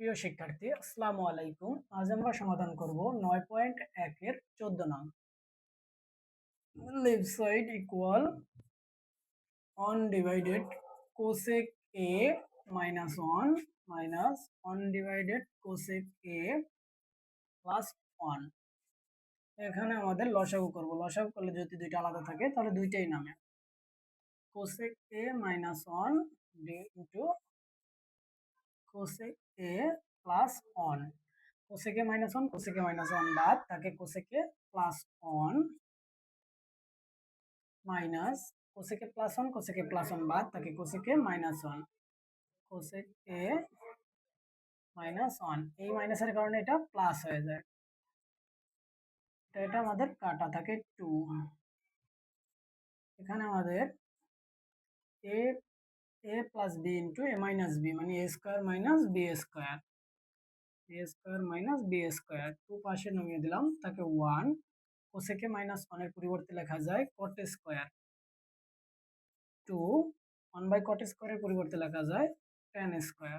প্রিয় শিক্ষার্থী, আসসালামু আলাইকুম। আজ আমরা সমাধান করব নয় পয়েন্ট একের চোদ্দ নং। Left side equal undivided cosec A minus one minus undivided cosec A plus one. এখানে আমাদের লসাগু করব। লসাগু করলে যদি দুইটা আলাদা থাকে, তাহলে দুইটাই নামে। Cosec A minus one D into cosec A plus one cosec A minus one cosec A minus one বাদ, তাকে cosec A plus one minus cosec A plus one cosec A plus one বাদ, তাকে cosec A minus one cosec A minus one এই মাইনাসের কারণে এটা plus হয়ে যায়। এটা আমাদের কাটা থাকে টু এখানে আমাদের A A plus B into A minus B মানে A square minus B square A square minus B square two পাশে নামিয়ে দিলাম, তাকে ওয়ান কোসেকে মাইনাস ওয়ানের পরিবর্তে লেখা যায় cot square two one by cot স্কোয়ারের পরিবর্তে লেখা যায় টেন স্কোয়ার